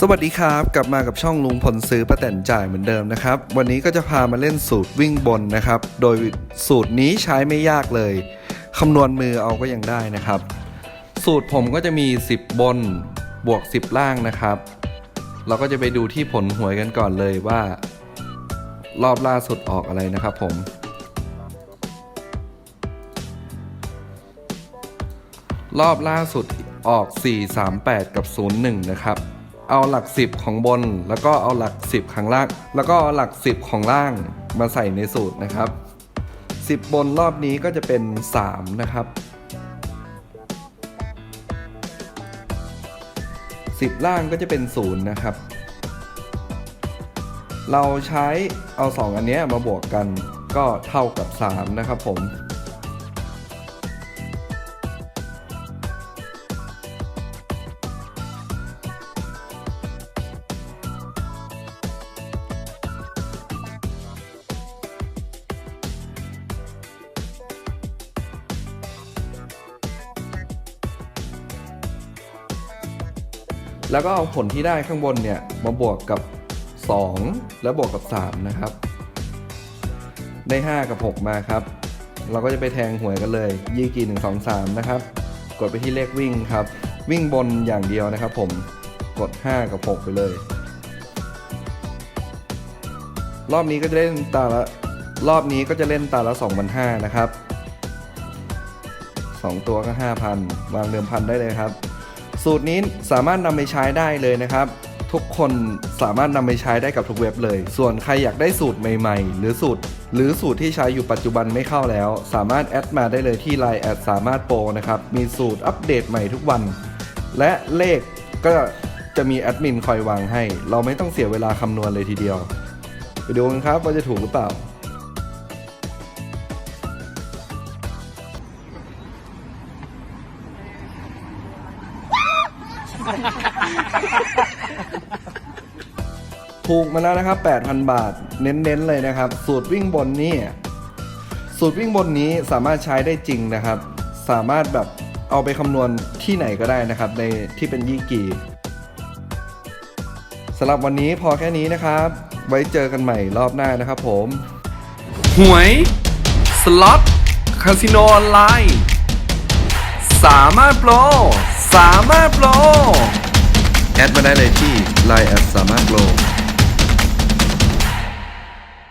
สวัสดีครับ กลับมากับช่องลุงพลซื้อประแต่นจ่ายเหมือนเดิมนะครับ วันนี้ก็จะพามาเล่นสูตรวิ่งบนนะครับ โดยสูตรนี้ใช้ไม่ยากเลยคำนวณมือเอาก็ยังได้นะครับ สูตรผมก็จะมี 10 บนบวก 10 ล่างนะครับ เราก็จะไปดูที่ผลหวยกันก่อนเลยว่า รอบล่าสุดออกอะไรนะครับผมรอบล่าสุดออก 438 กับ 01 นะครับ เอาหลัก 10 ของบน แล้วก็เอาหลัก 10ข้างล่าง แล้วก็เอาหลัก 10 ของล่างมาใส่ในสูตรนะครับ 10 บนรอบนี้ก็จะเป็น 3 นะครับ 10 ล่างก็จะเป็น 0 นะครับ เราใช้เอา 2 อันนี้มาบวกกันก็เท่ากับ 3 นะครับผม แล้วก็เอาผลที่ได้ข้างบนเนี่ยมาบวกกับ 2 แล้วบวกกับ 3 นะครับ ได้ 5 กับ 6 มาครับ เราก็จะไปแทงหวยกันเลยยี่กี่1 2 3 นะครับ กดไปที่เลขวิ่งครับ วิ่งบนอย่างเดียวนะครับผมกด 5 กับ 6 ไปเลย รอบนี้ก็จะเล่นตาละรอบนี้ก็จะเล่นตาละ2,500นะครับ 2 ตัวก็ 5,000 วางเดิมพันได้เลยครับ สูตรนี้สามารถนำไปใช้ได้เลยนะครับ ทุกคนสามารถนำไปใช้ได้กับทุกเว็บเลย ส่วนใครอยากได้สูตรใหม่ ๆ หรือสูตร หรือสูตรที่ใช้อยู่ปัจจุบันไม่เข้าแล้ว สามารถแอดมาได้เลยที่ Line แอดสามารถโปรนะครับ มีสูตรอัปเดตใหม่ทุกวัน และเลขก็จะมีแอดมินคอยวางให้ เราไม่ต้องเสียเวลาคำนวณเลยทีเดียว ไปดูกันครับว่าจะถูกหรือเปล่า ถูกมาแล้วนะครับ 8,000 บาท เน้นๆเลยนะครับ สูตรวิ่งบนนี่ สูตรวิ่งบนนี้สามารถใช้ได้จริงนะครับ สามารถแบบเอาไปคำนวณที่ไหนก็ได้นะครับ ในที่เป็นยี่กี่สำหรับวันนี้พอแค่นี้นะครับ ไว้เจอกันใหม่รอบหน้านะครับผม หวย สล็อต คาสิโนออนไลน์ สามารถโปร สามารถโปรแอดมาได้เลยที่ Line แอดสามารถโปร